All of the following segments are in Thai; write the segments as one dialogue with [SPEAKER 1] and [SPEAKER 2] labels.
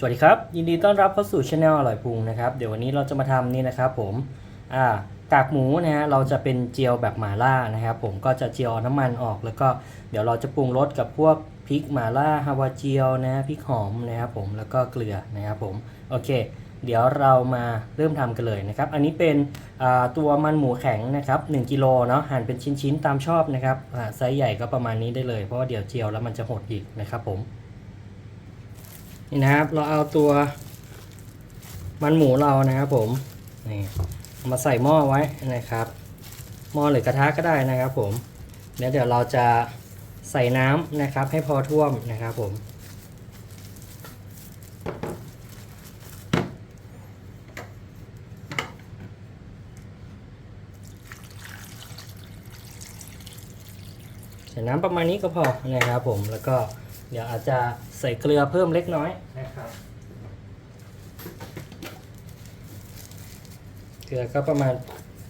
[SPEAKER 1] สวัสดีครับ ยินดีต้อนรับเข้าสู่ช anel อร่อยปรุงนะครับ เดี๋ยววันนี้เราจะมาทำนี่นะครับผมอ่ากากหมูนะฮะเราจะเป็นเจียวแบบหม่าล่านะครับผมก็จะเจียวน้ำมันออกแล้วก็เดี๋ยวเราจะปรุงรสกับพวกพริกหม่าล่าฮาวาเจียวนะพริกหอมนะครับผมแล้วก็เกลือนะครับผมโอเค เดี๋ยวเรามาเริ่มทำกันเลยนะครับ อันนี้เป็นอ่าตัวมันหมูแข็งนะครับ1กิโลเนาะหั่นเป็นชิ้นๆตามชอบนะครับไซส์ใหญ่ก็ประมาณนี้ได้เลยเพราะว่าเดี๋ยวเจียวแล้วมันจะหดอีกนะครับผม นี่นะครับ เราเอาตัวมันหมูเรานะครับผมนี่มาใส่หม้อไว้นะครับ หม้อหรือกระทะก็ได้นะครับ ผมแล้วเดี๋ยวเราจะใส่น้ำนะครับ ให้พอท่วมนะครับผมใส่น้ำประมาณนี้ก็พอนะครับผมแล้วก็ เดี๋ยวอาจจะใส่เกลือเพิ่มเล็กน้อยนะครับ เกลือก็ประมาณ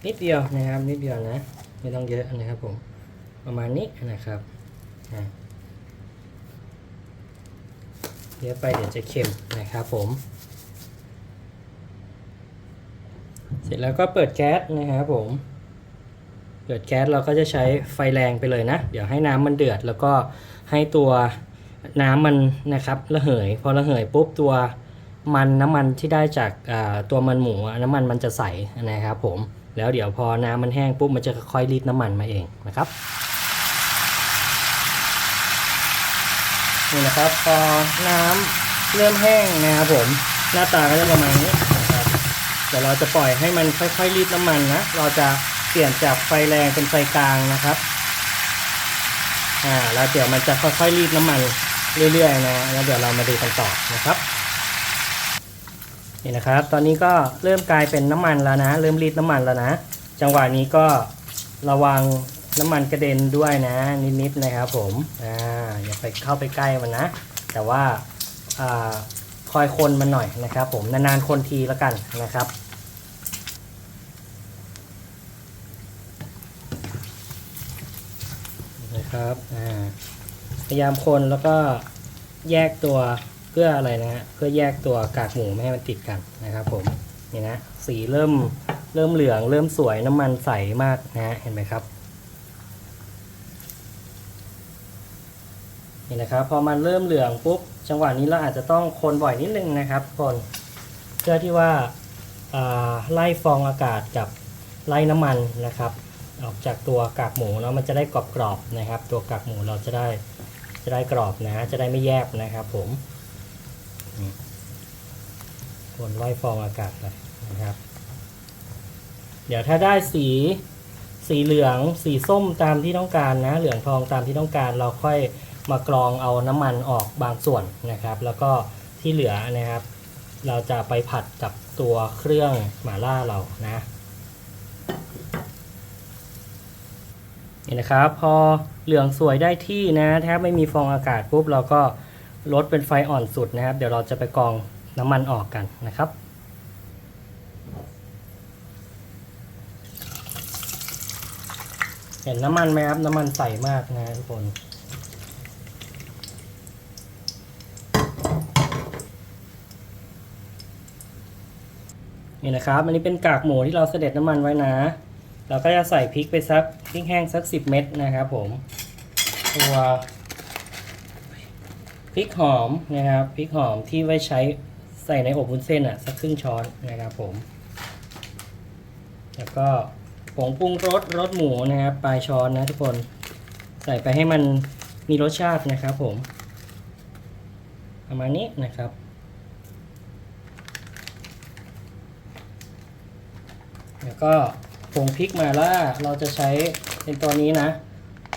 [SPEAKER 1] นิดเดียวนะครับนิดเดียวนะ ไม่ต้องเยอะนะครับผมประมาณนี้นะครับเยอะไปเดี๋ยวจะเค็มนะครับผม เสร็จแล้วก็เปิดแก๊สนะครับผม เปิดแก๊สเราก็จะใช้ไฟแรงไปเลยนะ เดี๋ยวให้น้ำมันเดือดแล้วก็ให้ตัว น้ำมันนะครับระเหย พอระเหยปุ๊บตัวมันน้ำมันที่ได้จากตัวมันหมูน้ำมันมันจะใสนะครับ ผมแล้วเดี๋ยวพอน้ำมันแห้งปุ๊บมันจะค่อยๆรีดน้ำมันมาเองนะครับนี่นะครับพอน้ำเริ่มแห้งนะครับผมหน้าตาก็จะประมาณนี้นะครับเดี๋ยวเราจะปล่อยให้มันค่อยๆรีดน้ำมันนะเราจะเปลี่ยนจากไฟแรงเป็นไฟกลางนะครับอ่าแล้วเดี๋ยวมันจะค่อยๆรีดน้ำมัน เรื่อยๆนะแล้วเดี๋ยวเรามาดูกันต่อนะครับนี่นะครับ ตอนนี้ก็เริ่มกลายเป็นน้ำมันแล้วนะ เริ่มรีดน้ำมันแล้วนะ จังหวะนี้ก็ระวังน้ำมันกระเด็นด้วยนะ นิดๆนะครับผมอ่าอย่าไปเข้าไปใกล้มันนะ แต่ว่าอ่าคอยคนมันหน่อยนะครับ ผมนานๆคนทีแล้วกันนะครับนะครับอ่า พยายามคนแล้วก็แยกตัวเพื่ออะไรนะฮะเพื่อแยกตัวกากหมูไม่ให้มันติดกันนะครับผมนี่นะสีเริ่มเริ่มเหลืองเริ่มสวยน้ำมันใสมากนะฮะเห็นไหมครับนี่นะครับพอมันเริ่มเหลืองปุ๊บจังหวะนี้เราอาจจะต้องคนบ่อยนิดนึงนะครับคนเพื่อที่ว่าอ่าไล่ฟองอากาศกับไล่น้ำมันนะครับ ออกจากตัวกากหมูเนาะมันจะได้กรอบๆนะครับ ตัวกากหมูเราจะได้ จะได้กรอบนะ จะได้ไม่แยบนะครับผมคนไล่ฟองอากาศเลยนะครับ เดี๋ยวถ้าได้สีสีเหลืองสีส้มตามที่ต้องการนะ เหลืองทองตามที่ต้องการเราค่อยมากรองเอาน้ำมันออกบางส่วนนะครับ แล้วก็ที่เหลือนะครับ เราจะไปผัดกับตัวเครื่องหม่าล่าเรานะ นี่นะครับ พอเหลืองสวยได้ที่นะแทบไม่มีฟองอากาศปุ๊บเราก็ลดเป็นไฟอ่อนสุดนะครับ เดี๋ยวเราจะไปกรองน้ำมันออกกันนะครับเห็นน้ำมันไหมครับน้ำมันใสมากนะทุกคนนี่นะครับ อันนี้เป็นกากหมูที่เราเสด็จน้ำมันไว้นะ เราก็จะใส่พริกไปสักพริกแห้งสัก 10 เม็ดนะครับผมตัวพริกหอมนะครับพริกหอมที่ไว้ใช้ใส่ในอบวุ้นเส้นอะสักครึ่งช้อนนะครับผม แล้วก็ผงปรุงรสรสหมูนะครับปลายช้อนนะทุกคนใส่ไปให้มันมีรสชาตินะครับผมประมาณนี้นะครับแล้วก็ ผงพริกมาล่าเราจะใช้เป็นตัวนี้นะ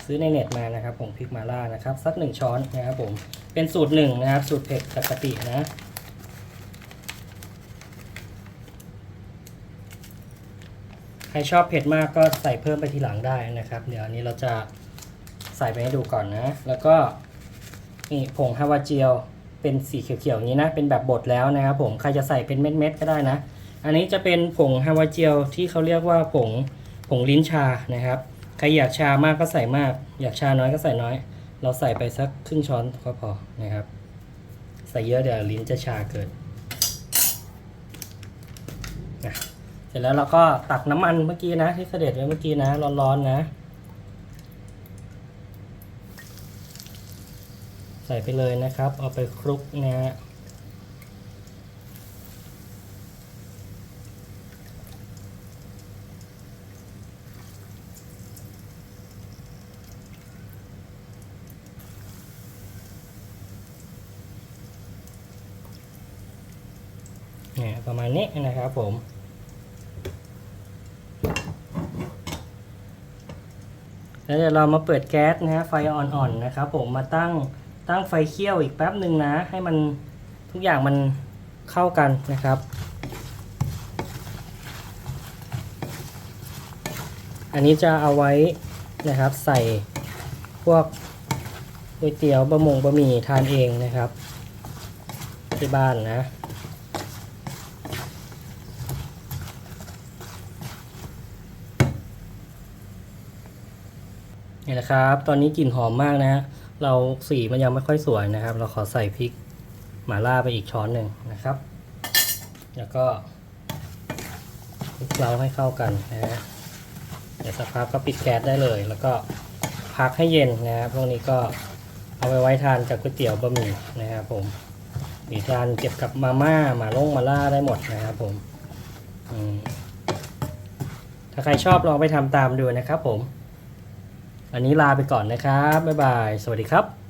[SPEAKER 1] ซื้อในเน็ตมานะครับผงพริกมาล่านะครับ สักหนึ่งช้อนนะครับผมเป็นสูตรหนึ่งนะครับ สูตรเผ็ดปกตินะใครชอบเผ็ดมากก็ใส่เพิ่มไปทีหลังได้นะครับ เดี๋ยวอันนี้เราจะใส่ไปให้ดูก่อนนะ แล้วก็นี่ผงฮาวาเจียวเป็นสีเขียวๆอย่างนี้นะ เป็นแบบบดแล้วนะครับผม ใครจะใส่เป็นเม็ดๆก็ได้นะ อันนี้จะเป็นผงฮาวาเจียวที่เขาเรียกว่าผงผงลิ้นชานะครับ ใครอยากชามากก็ใส่มาก อยากชาน้อยก็ใส่น้อย เราใส่ไปสักครึ่งช้อนก็พอนะครับ ใส่เยอะเดี๋ยวลิ้นจะชาเกินนะเสร็จแล้วเราก็ตักน้ำมันเมื่อกี้นะ ที่เสด็จไว้เมื่อกี้นะ ร้อนๆนะ ใส่ไปเลยนะครับ เอาไปคลุกนะฮะ เนี่ยประมาณนี้นะครับผม แล้วเดี๋ยวเรามาเปิดแก๊สนะฮะไฟอ่อนๆนะครับผมมาตั้งตั้งไฟเคี่ยวอีกแป๊บหนึ่งนะ ให้มันทุกอย่างมันเข้ากันนะครับ อันนี้จะเอาไว้นะครับใส่พวกก๋วยเตี๋ยวบะหมงบะหมี่ทานเองนะครับ ที่บ้านนะ นี่นะครับ ตอนนี้กลิ่นหอมมากนะฮะเราสีมันยังไม่ค่อยสวยนะครับ เราขอใส่พริกหม่าล่าไปอีกช้อนหนึ่งนะครับ แล้วก็คลุกเคล้าให้เข้ากันนะฮะเดี๋ยวสักพักก็ปิดแก๊สได้เลย แล้วก็พักให้เย็นนะครับพวกนี้ก็เอาไปไว้ทานกับก๋วยเตี๋ยวบะหมี่นะครับผมหรือทานเก็บกับมาม่าหมาล่งมาล่าได้หมดนะครับผมถ้าใครชอบลองไปทำตามดูนะครับผม อันนี้ลาไปก่อนนะครับ บ๊ายบาย สวัสดีครับ